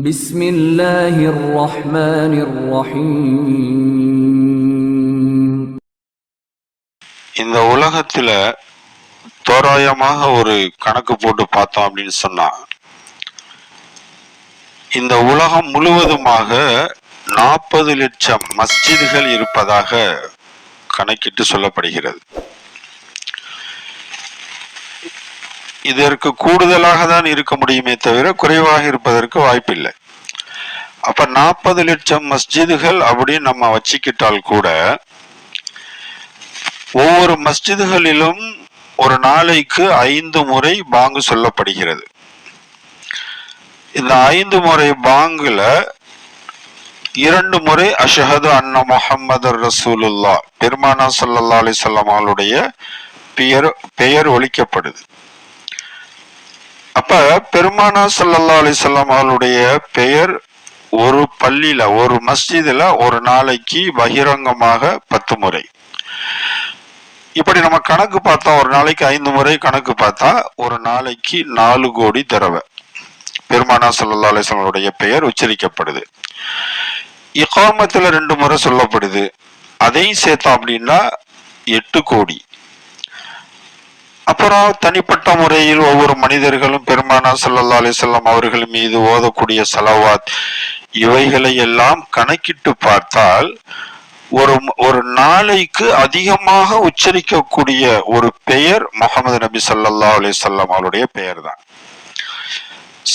بسم الله الرحمن الرحيم இந்த உலகத்துல தோராயமாக ஒரு கணக்கு போட்டு பார்த்தோம் அப்படின்னு சொன்னா இந்த உலகம் முழுவதுமாக நாற்பது லட்சம் மஸ்ஜிதுகள் இருப்பதாக கணக்கிட்டு சொல்லப்படுகிறது இதற்கு கூடுதலாக தான் இருக்க முடியுமே தவிர குறைவாக இருப்பதற்கு வாய்ப்பில்லை. அப்ப நாற்பது லட்சம் மஸ்ஜிதுகள் அப்படின்னு நம்ம வச்சுக்கிட்டால் கூட ஒவ்வொரு மஸ்ஜிதுகளிலும் ஒரு நாளைக்கு ஐந்து முறை பாங்கு சொல்லப்படுகிறது. இந்த ஐந்து முறை பாங்குல இரண்டு முறை அஷஹது அன்ன முஹம்மது ரசூலுல்லா பெருமானா சல்லா அலிசல்லாம் அவளுடைய பெயர் பெயர் ஒழிக்கப்படுது அப்ப பெருமானா சல்லல்லா அலிசல்லாம் அவளுடைய பெயர் ஒரு பள்ளியில ஒரு மஸ்ஜிதுல ஒரு நாளைக்கு பகிரங்கமாக பத்து முறை. இப்படி நம்ம கணக்கு பார்த்தா ஒரு நாளைக்கு ஐந்து முறை கணக்கு பார்த்தா ஒரு நாளைக்கு நாலு கோடி தடவை பெருமானா சல்லா அலிஸ்லமுடைய பெயர் உச்சரிக்கப்படுது. இகாமத்துல ரெண்டு முறை சொல்லப்படுது. அதையும் சேர்த்தோம் அப்படின்னா எட்டு கோடி. அப்புறம் தனிப்பட்ட முறையில் ஒவ்வொரு மனிதர்களும் பெருமானா சல்லா அலிசல்லாம் அவர்கள் மீது ஓதக்கூடிய செலவாத் இவைகளை எல்லாம் கணக்கிட்டு பார்த்தால் ஒரு ஒரு நாளைக்கு அதிகமாக உச்சரிக்கக்கூடிய ஒரு பெயர் முகமது நபி சல்லா அலிசல்லாம் அவருடைய பெயர் தான்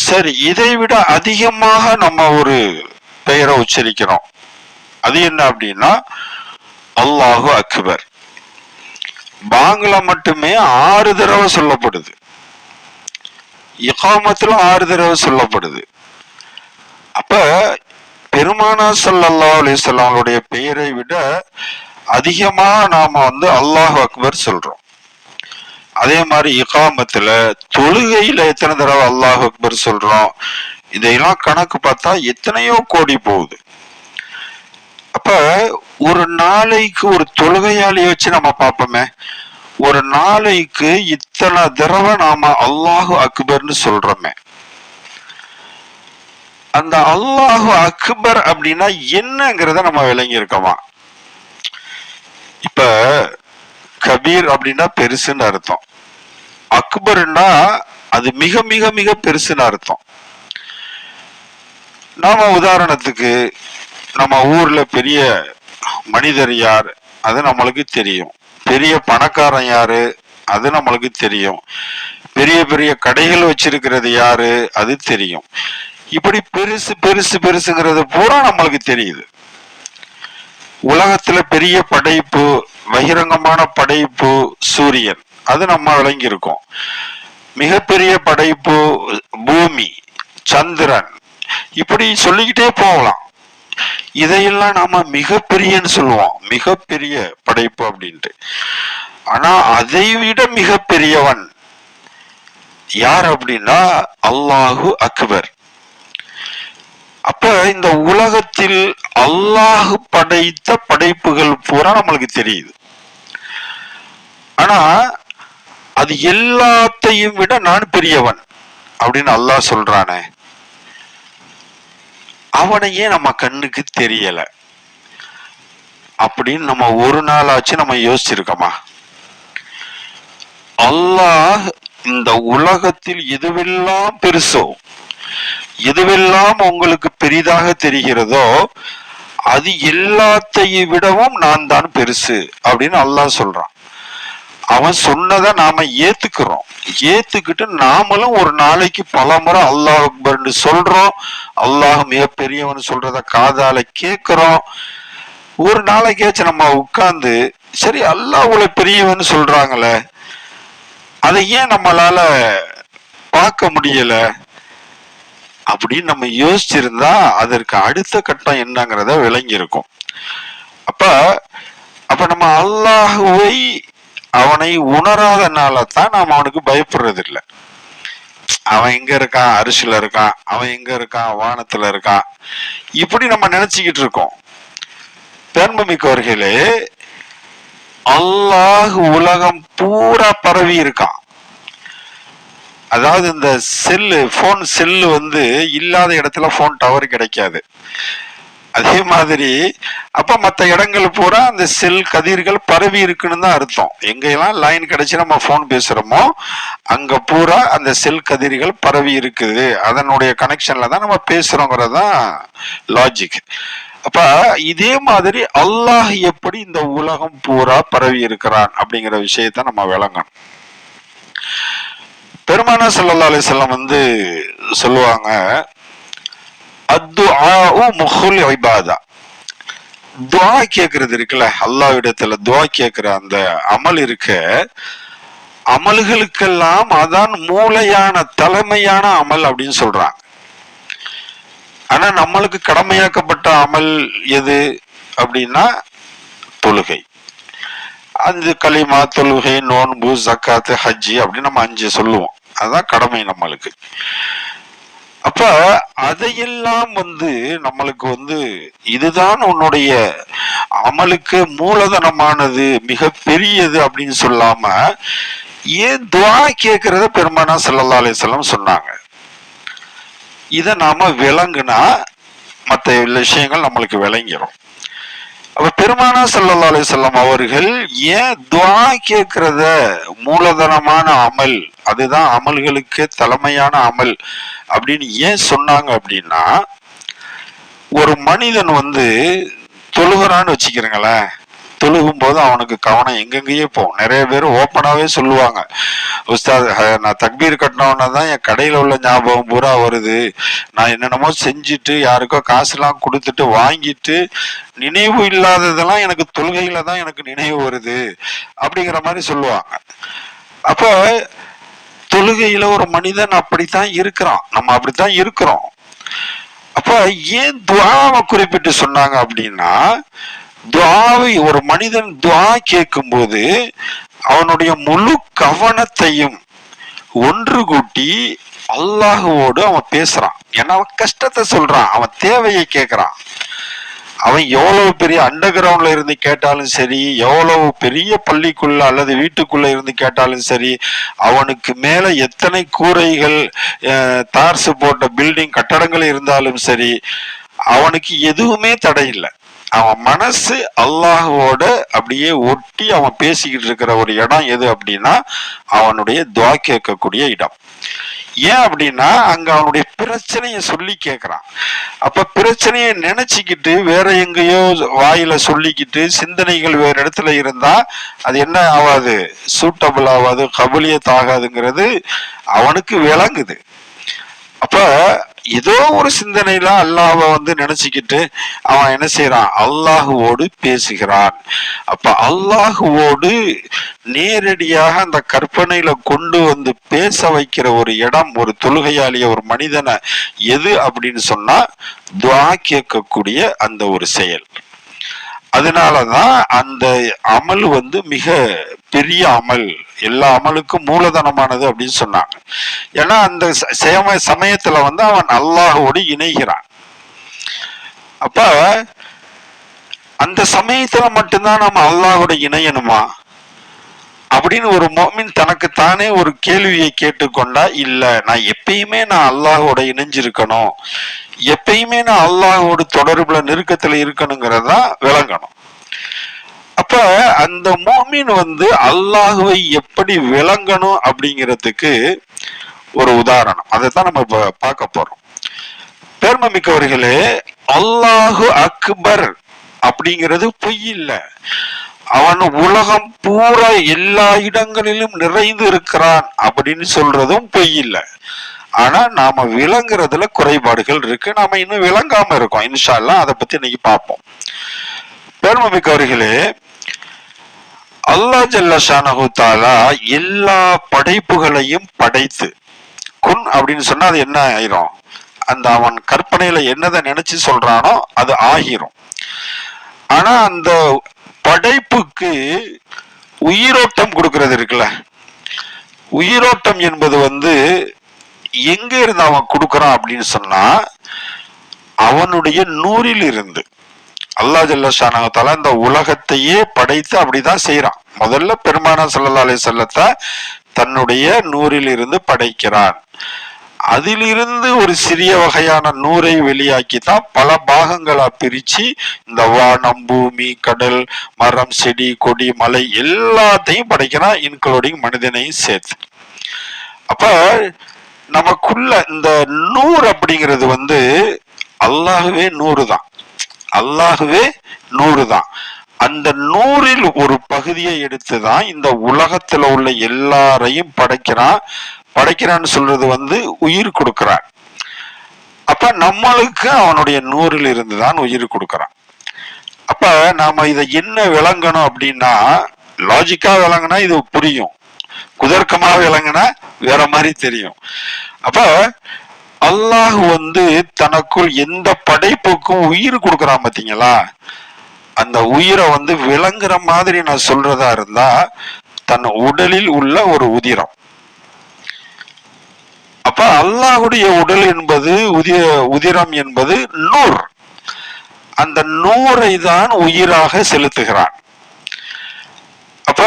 சரி இதை விட அதிகமாக நம்ம ஒரு பெயரை உச்சரிக்கிறோம். அது என்ன அப்படின்னா அல்லாஹு அக்பர். பாங்க்ல மட்டுமே ஆறு தடவை சொல்லப்படுது. இகாமத்திலும் ஆறு தடவை சொல்லப்படுது. அப்ப பெருமானா சல்லல்லா அலிசல்லாமுடைய பெயரை விட அதிகமா நாம வந்து அல்லாஹ் அக்பர் சொல்றோம். அதே மாதிரி இகாமத்துல தொழுகையில எத்தனை தடவை அல்லாஹ் அக்பர் சொல்றோம்? இதையெல்லாம் கணக்கு பார்த்தா எத்தனையோ கோடி போகுது. அப்ப ஒரு நாளைக்கு ஒரு தொழுகையாளியை வச்சு நம்ம பார்ப்போமே. ஒரு நாளைக்கு இத்தனை தடவை நாம அல்லாஹு அக்பர்னு சொல்றோமே. அந்த அல்லாஹு அக்பர் அப்படின்னா என்னங்கிறத நம்ம விளங்கி இருக்கோமா இப்ப கபீர் அப்படின்னா பெருசுன்னு அர்த்தம். அக்பர்னா அது மிக மிக மிக பெருசுன்னு அர்த்தம். நாம உதாரணத்துக்கு நம்ம ஊர்ல பெரிய மனிதர் யார்? அது நம்மளுக்கு தெரியும். பெரிய பணக்காரன் யாரு? அது நம்மளுக்கு தெரியும். பெரிய பெரிய கடைகள் வச்சிருக்கிறது யாரு? அது தெரியும். இப்படி பெருசு பெருசு பெருசுங்கிறது பூரா நம்மளுக்கு தெரியுது. உலகத்துல பெரிய படைப்பு பகிரங்கமான படைப்பு சூரியன். அது நம்ம விளங்கியிருக்கோம். மிகப்பெரிய படைப்பு பூமி சந்திரன். இப்படி சொல்லிக்கிட்டே போகலாம். இதையெல்லாம் நாம மிகப்பெரியன்னு சொல்லுவோம். மிகப்பெரிய படைப்பு அப்படின்ட்டு. ஆனா அதை விட மிகப்பெரியவன் யார் அப்படின்னா அல்லாஹு அக்பர். அப்ப இந்த உலகத்தில் அல்லாஹு படைத்த படைப்புகள் பூரா நம்மளுக்கு தெரியுது. ஆனா அது எல்லாத்தையும் விட நான் பெரியவன் அப்படின்னு அல்லாஹ் சொல்றானே. அவனையே நம்ம கண்ணுக்கு தெரியல. அப்படின்னு நம்ம ஒரு நாளாச்சு நம்ம யோசிச்சிருக்கோமா? அல்லாஹ் இந்த உலகத்தில் எதுவெல்லாம் பெருசோ எதுவெல்லாம் உங்களுக்கு பெரிதாக தெரிகிறதோ அது எல்லாத்தையும் விடவும் நான் தான் பெருசு அப்படின்னு அல்லாஹ் சொல்றான். அவன் சொன்னதை நாம ஏத்துக்கிறோம். ஏத்துக்கிட்டு நாமளும் ஒரு நாளைக்கு பல முறை அல்லாஹ் அக்பர்னு சொல்றோம். அல்லாஹ் மிகப்பெரியவன் சொல்றத காதால கேட்கிறோம். ஒரு நாளைக்கேச்சு நம்ம உட்கார்ந்து சரி அல்லாஹ் உள்ள பெரியவன் சொல்றாங்களே அதை ஏன் நம்மளால பார்க்க முடியல? அப்படின்னு நம்ம யோசிச்சிருந்தா அதற்கு அடுத்த கட்டம் என்னங்கிறத விளங்கி இருக்கும் அப்ப அப்ப நம்ம அல்லாஹுவை அவனை உணராதனால தான் நாம் அவனுக்கு பயப்படுறது இல்லை அவன் எங்க இருக்கான் அரிசில இருக்கான் அவன் எங்க இருக்கான் வானத்துல இருக்கான். இப்படி நம்ம நினைச்சுக்கிட்டு இருக்கோம். பெருமைமிக்கவர்களே அல்லாஹ் உலகம் பூரா பரவி இருக்கான். அதாவது இந்த செல்லு ஃபோன் செல்லு வந்து இல்லாத இடத்துல ஃபோன் டவர் கிடைக்காது. அதே மாதிரி அப்ப மற்ற இடங்கள் பூரா அந்த செல் கதிர்கள் பரவி இருக்குன்னு தான் அர்த்தம். எங்கெல்லாம் லைன் கிடைச்சி நம்ம ஃபோன் பேசுறோமோ அங்க பூரா அந்த செல் கதிர்கள் பரவி இருக்குது. அதனுடைய கனெக்ஷன்ல தான் நம்ம பேசுறோங்கிறதான் லாஜிக் அப்ப இதே மாதிரி அல்லாஹ் எப்படி இந்த உலகம் பூரா பரவி இருக்கிறான் அப்படிங்கிற விஷயத்த நம்ம விளங்கணும். பெருமானா சல்லா அலிசல்லாம் வந்து சொல்லுவாங்க முஹுல் இபாதா. துஆ கேக்குறது இருக்குல்ல அல்லாஹ்விடத்துல துவா கேக்குற அந்த அமல் இருக்க. அமல்களுக்கெல்லாம் அதான் மூளையான தலைமையான அமல் அப்படின்னு சொல்றாங்க. ஆனா நம்மளுக்கு கடமையாக்கப்பட்ட அமல் எது அப்படின்னா தொழுகை. அந்த களிமா தொழுகை நோன்பு ஜக்காத்து ஹஜ்ஜி அப்படின்னு நம்ம அஞ்சு சொல்லுவோம். அதுதான் கடமை நம்மளுக்கு. அப்ப அதையெல்லாம் வந்து நம்மளுக்கு வந்து இதுதான் உன்னுடைய அமலுக்கு மூலதனமானது மிக பெரியது அப்படின்னு சொல்லாம ஏன் துவா கேட்கறத பெருமானா சல்லா அலைஹி சொன்னாங்க. இதை நாம விளங்குனா மற்ற விஷயங்கள் நம்மளுக்கு விளங்கிரும். அப்ப பெருமானா சல்லா அலைஹி அவர்கள் ஏன் துவா கேட்கிறத மூலதனமான அமல் அதுதான் அமல்களுக்கு தலைமையான அமல் அப்படின்னு ஏன் சொன்னாங்க அப்படின்னா ஒரு மனிதன் வந்து தொழுகிறான்னு வச்சுக்கிறீங்களேன் தொழுகும் போது அவனுக்கு கவனம் எங்கெங்கேயே போகும் நிறைய பேர் ஓப்பனாகவே சொல்லுவாங்க. உஸ்தாத் நான் தக்பீர் கட்டினவொன்னே தான் என் கடையில் உள்ள ஞாபகம் பூரா வருது. நான் என்னென்னமோ செஞ்சுட்டு யாருக்கோ காசுலாம் கொடுத்துட்டு வாங்கிட்டு நினைவு இல்லாததெல்லாம் எனக்கு தொழுகையில தான் எனக்கு நினைவு வருது. அப்படிங்கிற மாதிரி சொல்லுவாங்க. அப்போ தொழுகையில் ஒரு மனிதன் அப்படித்தான் இருக்கிறான். நம்ம அப்படித்தான் இருக்கிறோம். அப்போ ஏன் துவாவை குறிப்பிட்டு சொன்னாங்க அப்படின்னா துவாவை ஒரு மனிதன் துவா கேட்கும்போது அவனுடைய முழு கவனத்தையும் ஒன்று கூட்டி அல்லாஹுவோடு அவன் பேசுறான். ஏன்னா அவன் கஷ்டத்தை சொல்றான் அவன் தேவையை கேட்கறான். அவன் எவ்வளவு பெரிய அண்டர் கிரவுண்ட்ல இருந்து கேட்டாலும் சரி எவ்வளவு பெரிய பள்ளிக்குள்ள அல்லது வீட்டுக்குள்ள இருந்து கேட்டாலும் சரி அவனுக்கு மேல எத்தனை கூரைகள் தார்சு போட்ட பில்டிங் கட்டடங்கள் இருந்தாலும் சரி அவனுக்கு எதுவுமே தடையில்லை அவன் மனசு அல்லாஹோட அப்படியே ஒட்டி அவன் பேசிக்கிட்டு இருக்கிற ஒரு இடம் எது அப்படின்னா அவனுடைய துவா கேட்கக்கூடிய இடம். ஏன் அப்படின்னா அங்க அவனுடைய பிரச்சனைய சொல்லி கேட்கறான். அப்ப பிரச்சனையை நினைச்சுக்கிட்டு வேற எங்கேயோ வாயில சொல்லிக்கிட்டு சிந்தனைகள் வேற இடத்துல இருந்தா அது என்ன ஆகாது சூட்டபிள் ஆகாது கபலியத் ஆகாதுங்கிறது அவனுக்கு விளங்குது. அப்ப ஏதோ ஒரு சிந்தனையில அல்லாஹை வந்து நினைச்சுக்கிட்டு அவன் என்ன செய்யறான் அல்லாஹுவோடு பேசுகிறான். அப்ப அல்லாஹுவோடு நேரடியாக அந்த கற்பனையில கொண்டு வந்து பேச வைக்கிற ஒரு இடம் ஒரு தொழுகையாளிய ஒரு மனிதனை எது அப்படின்னு சொன்னா துவா கேட்கக்கூடிய அந்த ஒரு செயல். அதனாலதான் அந்த அமல் வந்து மிக பெரிய அமல். எல்லா அமலுக்கும் மூலதனமானது அப்படின்னு சொன்னாங்க. ஏன்னா அந்த ச- சமயத்துல வந்து அவன் அல்லாஹோடு இணைகிறான். அப்ப அந்த சமயத்துல மட்டும்தான் நம்ம அல்லாஹோட இணையணுமா? அப்படின்னு ஒரு மோமின் தனக்கு தானே ஒரு கேள்வியை கேட்டுக்கொண்டா இல்ல நான் எப்பயுமே நான் அல்லாஹோட இணைஞ்சிருக்கணும். எப்பயுமே நான் அல்லாஹோட தொடர்புல நெருக்கத்துல இருக்கணுங்கிறதா விளங்கணும். அப்ப அந்த மோமின் வந்து அல்லாஹுவை எப்படி விளங்கணும் அப்படிங்கிறதுக்கு ஒரு உதாரணம். அதைத்தான் நம்ம இப்ப பார்க்க போறோம். பேர்மமிக்கவர்களே அல்லாஹு அக்பர் அப்படிங்கிறது பொய் இல்லை. அவன் உலகம் பூரா எல்லா இடங்களிலும் நிறைந்து இருக்கிறான் அப்படின்னு சொல்றதும் பொய் இல்லை. ஆனா நாம விளங்குறதுல குறைபாடுகள் இருக்கு. நாம இன்னும் விளங்காம இருக்கோம். இன்ஷால்லாம் அதை பத்தி இன்னைக்கு பார்ப்போம். பெருமமிக்கவர்களே அல்லாஹ் அல்லா ஷானஹு தாலா எல்லா படைப்புகளையும் படைத்து குன் அப்படின்னு சொன்னா அது என்ன ஆயிரும்? அந்த அவன் கற்பனையில என்னதை நினைச்சு சொல்றானோ அது ஆகிரும். ஆனா அந்த படைப்புக்கு உயிரோட்டம் கொடுக்கறது இருக்குல்ல? உயிரோட்டம் என்பது வந்து எங்க இருந்து அவன் கொடுக்கறான் அப்படின்னு சொன்னா அவனுடைய நூறில் இருந்து அல்லாஹ் ஜல்லஷானகத்தால இந்த உலகத்தையே படைத்து அப்படிதான் செய்யறான் முதல்ல பெருமானா சல்லா அலி செல்லத்தை தன்னுடைய நூறில் இருந்து படைக்கிறான். அதிலிருந்து ஒரு சிறிய வகையான நூரை வெளியாக்கி தான் பல பாகங்களா பிரிச்சு இந்த வானம் பூமி கடல் மரம் செடி கொடி மலை எல்லாத்தையும் படைக்கிறான் இன்க்ளூடிங் மனிதனையும் சேர்த்து. அப்ப நமக்குள்ள இந்த நூறு அப்படிங்கிறது வந்து அல்லாகவே நூறு தான் அல்லாகவே நூறு தான் அந்த நூறில் ஒரு பகுதியை எடுத்து தான் இந்த உலகத்துல உள்ள எல்லாரையும் படைக்கிறான். படைக்கிறான்னு சொல்றது வந்து உயிர் கொடுக்கிறான். அப்ப நம்மளுக்கு அவனுடைய நூறில் இருந்து தான் உயிர் கொடுக்கிறான். அப்ப நாம இதை என்ன விளங்கணும் அப்படின்னா லாஜிக்கா விளங்கினா இது புரியும். குதர்க்கமா விளங்கினா வேற மாதிரி தெரியும். அப்ப அல்லாஹ் வந்து தனக்குள் எந்த படைப்புக்கும் உயிர் கொடுக்குறான் பார்த்தீங்களா அந்த உயிரை வந்து விளங்குற மாதிரி நான் சொல்றதா இருந்தா தன் உடலில் உள்ள ஒரு உதிரம். அப்ப அல்லாஹுடைய உடல் என்பது உதிர உதிரம் என்பது நூர். அந்த நூரை தான் உயிராக செலுத்துகிறான். அப்ப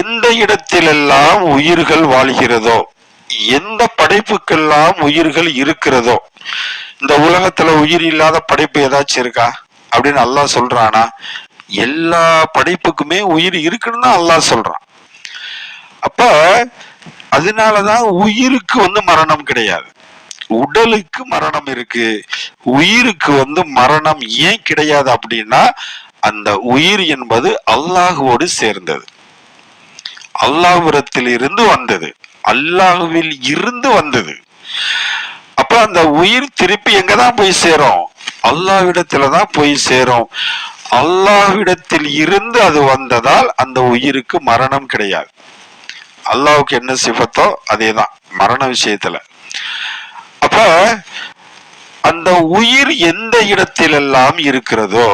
எந்த இடத்திலெல்லாம் உயிர்கள் வாழ்கிறதோ எந்த படைப்புக்கெல்லாம் உயிர்கள் இருக்கிறதோ இந்த உலகத்துல உயிர் இல்லாத படைப்பு ஏதாச்சும் இருக்கா? அப்படின்னு அல்லாஹ் சொல்றானா எல்லா படைப்புக்குமே உயிர் இருக்குன்னு தான் அல்லாஹ் சொல்றான். அப்ப அதனாலதான் உயிருக்கு வந்து மரணம் கிடையாது. உடலுக்கு மரணம் இருக்கு. உயிருக்கு வந்து மரணம் ஏன் கிடையாது அப்படின்னா அந்த உயிர் என்பது அல்லாஹுவோடு சேர்ந்தது. அல்லாஹ்விடத்தில் இருந்து வந்தது. அல்லாஹுவில் இருந்து வந்தது. அப்ப அந்த உயிர் திருப்பி எங்க தான் போய் சேரும்? அல்லாஹ்விடத்துல தான் போய் சேரும். அல்லாஹ்விடத்தில் இருந்து அது வந்ததால் அந்த உயிருக்கு மரணம் கிடையாது. அல்லாவுக்கு என்ன சிபத்தோ அதேதான் மரண விஷயத்துல. அப்ப அந்த உயிர் எந்த இடத்திலெல்லாம் இருக்கிறதோ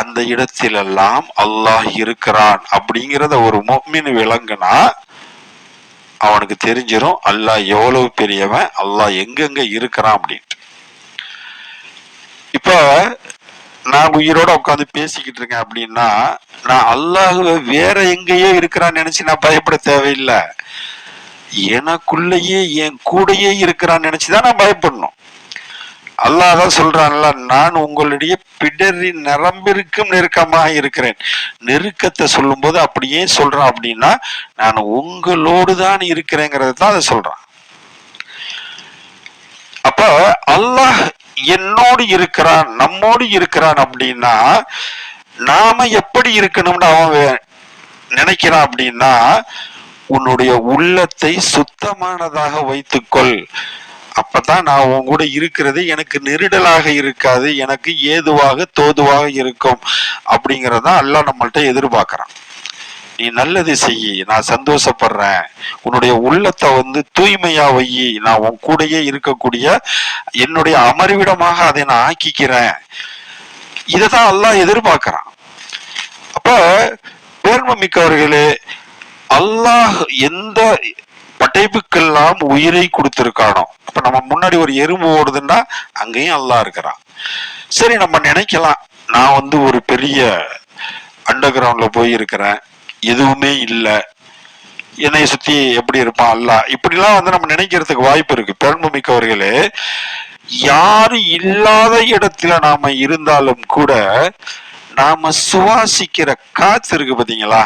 அந்த இடத்திலெல்லாம் அல்லாஹ் இருக்கிறான் அப்படிங்கிறத ஒரு மொம்மின் விளங்குனா அவனுக்கு தெரிஞ்சிடும் அல்லாஹ் எவ்வளவு பெரியவன் அல்லாஹ் எங்கெங்க இருக்கிறான் அப்படின்ட்டு. இப்ப நான் உயிரோட உட்காந்து பேசிக்கிட்டு இருக்கேன் அப்படின்னா நான் அல்லாஹுவ வேற எங்கேயோ இருக்கிறான்னு நினைச்சு நான் பயப்பட தேவையில்லை. எனக்குள்ளேயே என் கூடயே இருக்கிறான்னு நினைச்சுதான் நான் பயப்படணும். அல்லாஹ் தான் சொல்றான்ல நான் உங்களுடைய பிடரி நிரம்பிருக்கும் நெருக்கமாக இருக்கிறேன். நெருக்கத்தை சொல்லும்போது அப்படியே சொல்றான் அப்படின்னா நான் உங்களோடு தான் இருக்கிறேங்கிறது தான் அதை சொல்றான். அப்ப அல்லாஹ் என்னோடு இருக்கிறான் நம்மோடு இருக்கிறான் அப்படின்னா நாம எப்படி இருக்கணும்னு அவன் நினைக்கிறான் அப்படின்னா உன்னுடைய உள்ளத்தை சுத்தமானதாக வைத்துக்கொள். அப்பதான் நான் உன் கூட இருக்கிறது எனக்கு நெருடலாக இருக்காது எனக்கு ஏதுவாக தோதுவாக இருக்கும் அப்படிங்கறத அல்லாஹ் நம்மள்ட்ட எதிர்பார்க்கறான். நீ நல்லது செய்யி நான் சந்தோஷப்படுறேன். உன்னுடைய உள்ளத்தை வந்து தூய்மையா வை நான் உன் கூடயே இருக்கக்கூடிய என்னுடைய அமர்விடமாக அதை நான் ஆக்கிக்கிறேன். இதை தான் அல்லாஹ் எதிர்பார்க்கறான். அப்ப பேர்ம மிக்கவர்களே அல்லாஹ் எந்த படைப்புக்கெல்லாம் உயிரை கொடுத்திருக்கானோ? அப்ப நம்ம முன்னாடி ஒரு எறும்பு ஓடுதுன்னா அங்கேயும் அல்லாஹ் இருக்கிறான். சரி நம்ம நினைக்கலாம். நான் வந்து ஒரு பெரிய அண்டர் கிரவுண்ட்ல போய் இருக்கிறேன் எதுவுமே இல்லை. என்னை சுத்தி எப்படி இருப்பான் அல்லாஹ்? இப்படிலாம் வந்து நம்ம நினைக்கிறதுக்கு வாய்ப்பு இருக்கு. பெருமை மிக்கவர்களே யாரு இல்லாத இடத்துல நாம இருந்தாலும் கூட நாம சுவாசிக்கிற காத்து இருக்கு பாத்தீங்களா?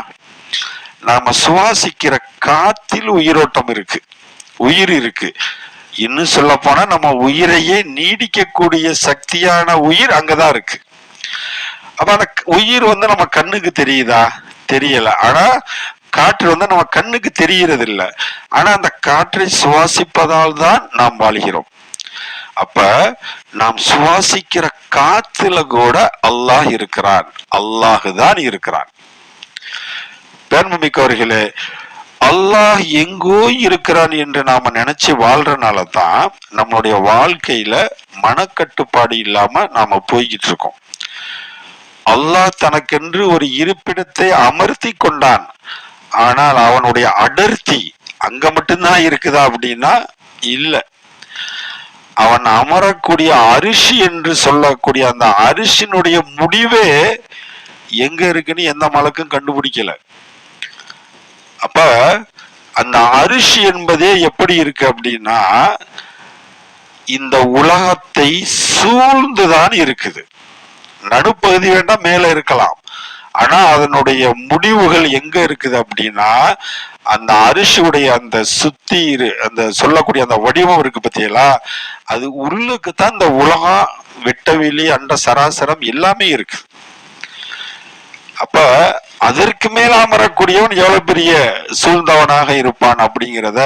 நாம சுவாசிக்கிற காத்தில் உயிரோட்டம் இருக்கு. உயிர் இருக்கு. இன்னும் சொல்ல போனா நம்ம உயிரையே நீடிக்கக்கூடிய சக்தியான உயிர் அங்கதான் இருக்கு. அப்ப அந்த உயிர் வந்து நம்ம கண்ணுக்கு தெரியுதா? தெரியல. ஆனா காற்று வந்து நம்ம கண்ணுக்கு தெரிகிறது இல்லை ஆனா அந்த காற்றை சுவாசிப்பதால் தான் நாம் வாழ்கிறோம். அப்ப நாம் சுவாசிக்கிற காத்துல கூட அல்லாஹ் இருக்கிறான். அல்லாஹ் தான் இருக்கிறான். பேர்மமிக்கவர்களே அல்லாஹ் எங்கோ இருக்கிறான் என்று நாம நினைச்சு வாழ்றனால தான் நம்மளுடைய வாழ்க்கையில மனக்கட்டுப்பாடு இல்லாம நாம போய்கிட்டு இருக்கோம் அல்லாஹ் தனக்கென்று ஒரு இருப்பிடத்தை அமர்த்தி கொண்டான். ஆனால் அவனுடைய அடர்த்தி அங்க மட்டும்தான் இருக்குதா அப்படின்னா இல்ல. அவன் அமரக்கூடிய அரிசி என்று சொல்லக்கூடிய அந்த அரிசினுடைய முடிவே எங்க இருக்குன்னு எந்த மலக்கும் கண்டுபிடிக்கல. அப்ப அந்த அரிசி என்பதே எப்படி இருக்கு அப்படின்னா இந்த உலகத்தை சூழ்ந்துதான் இருக்குது. நடுப்பகுதி வேண்டாம் மேல இருக்கலாம். ஆனா அதனுடைய முடிவுகள் எங்க இருக்குது அப்படின்னா அந்த அரிசியுடைய அந்த சுத்தி இரு- அந்த சொல்லக்கூடிய அந்த வடிவம் இருக்கு பத்தியெல்லாம் அது உள்ளுக்கு தான் இந்த உலகம் வெட்டவெளி அண்ட சராசரம் எல்லாமே இருக்கு அப்ப அதற்கு மேல அமரக்கூடியவன் எவ்வளவு பெரிய சூழ்ந்தவனாக இருப்பான் அப்படிங்கிறத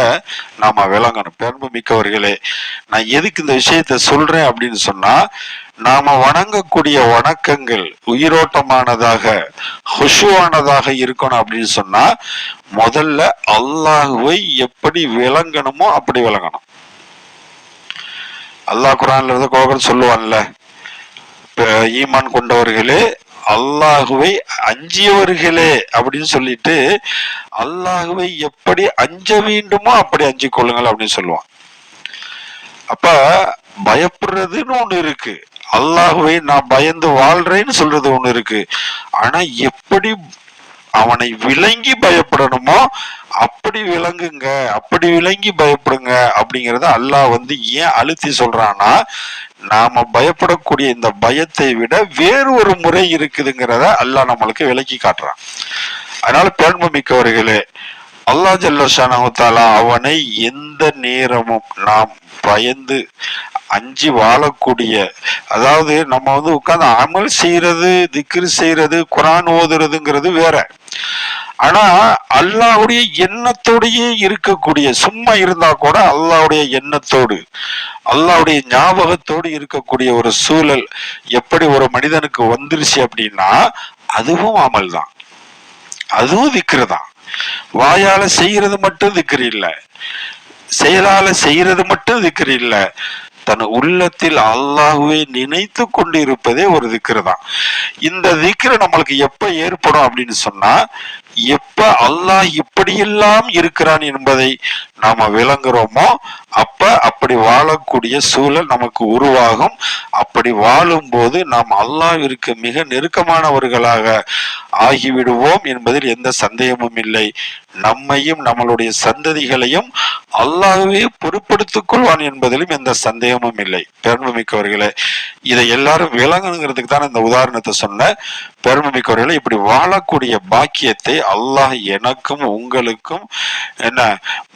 நாம விளங்கணும். பெருமை மிக்கவர்களே நான் எதுக்கு இந்த விஷயத்த சொல்றேன் அப்படின்னு சொன்னா நாம வணங்கக்கூடிய வணக்கங்கள் உயிரோட்டமானதாக ஹுஷுவானதாக இருக்கணும் அப்படின்னு சொன்னா முதல்ல அல்லாஹுவை எப்படி விளங்கணுமோ அப்படி விளங்கணும். அல்லாஹ் குரான்ல இருந்து கோகன் சொல்லுவான்ல ஈமான் கொண்டவர்களே அல்லாஹுவை அஞ்சியவர்களே அப்படின்னு சொல்லிட்டு அல்லாஹுவை எப்படி அஞ்ச வேண்டுமோ அப்படி அஞ்சு கொள்ளுங்கள் அப்படின்னு சொல்லுவான். அப்ப பயப்படுறதுன்னு ஒண்ணு இருக்கு. அல்லாஹுவை நான் பயந்து வாழ்றேன்னு சொல்றது ஒண்ணு இருக்கு. ஆனா எப்படி அவனை விளங்கி பயப்படணுமோ அப்படி விளங்குங்க அப்படி விளங்கி பயப்படுங்க அப்படிங்கறத அல்லாஹ் வந்து ஏன் அழுத்தி சொல்றான்னா நாம பயப்படக்கூடிய இந்த பயத்தை விட வேறு ஒரு முறை இருக்குதுங்கிறத அல்லாஹ் நம்மளுக்கு விளக்கி காட்டுறான். அதனால பெருமை மிக்கவர்களே அல்லாஹ் ஜல்லஷானா அவனை எந்த நேரமும் நாம் பயந்து அஞ்சி வாழக்கூடிய அதாவது நம்ம வந்து உட்காந்து அமல் செய்யறது திக்ரு செய்யறது குரான் ஓதுறதுங்கிறது வேற. ஆனா அல்லாவுடைய எண்ணத்தோடையே இருக்கக்கூடிய சும்மா இருந்தா கூட அல்லாவுடைய எண்ணத்தோடு அல்லாவுடைய ஞாபகத்தோடு இருக்கக்கூடிய ஒரு சூழல் எப்படி ஒரு மனிதனுக்கு வந்துருச்சு அப்படின்னா அதுவும் அமல் தான் அதுவும் திக்ரு தான் வாயால செய்யறது மட்டும் திக்ரு இல்லை. செயலால செய்யறது மட்டும் திக்ரு இல்லை. தன் உள்ளத்தில் அல்லாஹுவை நினைத்து கொண்டு இருப்பதே ஒரு திக்ரு தான் இந்த திக்ரு நம்மளுக்கு எப்ப ஏற்படும் அப்படின்னு சொன்னா எப்ப அல்லாஹ் இப்படியெல்லாம் இருக்கிறான் என்பதை நாம விளங்குறோமோ அப்ப அப்படி வாழக்கூடிய சூழல் நமக்கு உருவாகும். அப்படி வாழும்போது நாம் அல்லாவிற்கு மிக நெருக்கமானவர்களாக ஆகிவிடுவோம் என்பதில் எந்த சந்தேகமும் இல்லை. நம்மையும் நம்மளுடைய சந்ததிகளையும் அல்லாகவே பொறுப்படுத்திக் கொள்வான் என்பதிலும் எந்த சந்தேகமும் இல்லை. பெருமைமிக்கவர்களே இதை எல்லாரும் விளங்கணுங்கிறதுக்கு தான் இந்த உதாரணத்தை சொன்ன பெருமைமிக்கவர்களே இப்படி வாழக்கூடிய பாக்கியத்தை அல்லாஹ் எனக்கும் உங்களுக்கும் என்ன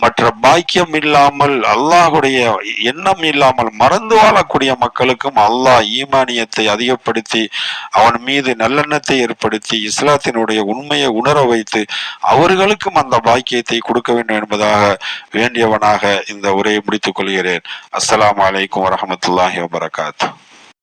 மற்ற பாக்கியம் இல்லாமல் அல்லாஹுடைய எண்ணம் இல்லாமல் மறந்து வாழக்கூடிய மக்களுக்கும் அல்லாஹ் ஈமானியத்தை அதிகப்படுத்தி அவன் மீது நல்லெண்ணத்தை ஏற்படுத்தி இஸ்லாத்தினுடைய உண்மையை உணர வைத்து அவர்களுக்கும் அந்த பாக்கியத்தை கொடுக்க வேண்டும் என்பதாக வேண்டியவனாக இந்த உரையை முடித்துக் கொள்கிறேன். அஸ்லாம் அலைக்கும் வரமத்துல்லாஹி வபரகாத்து.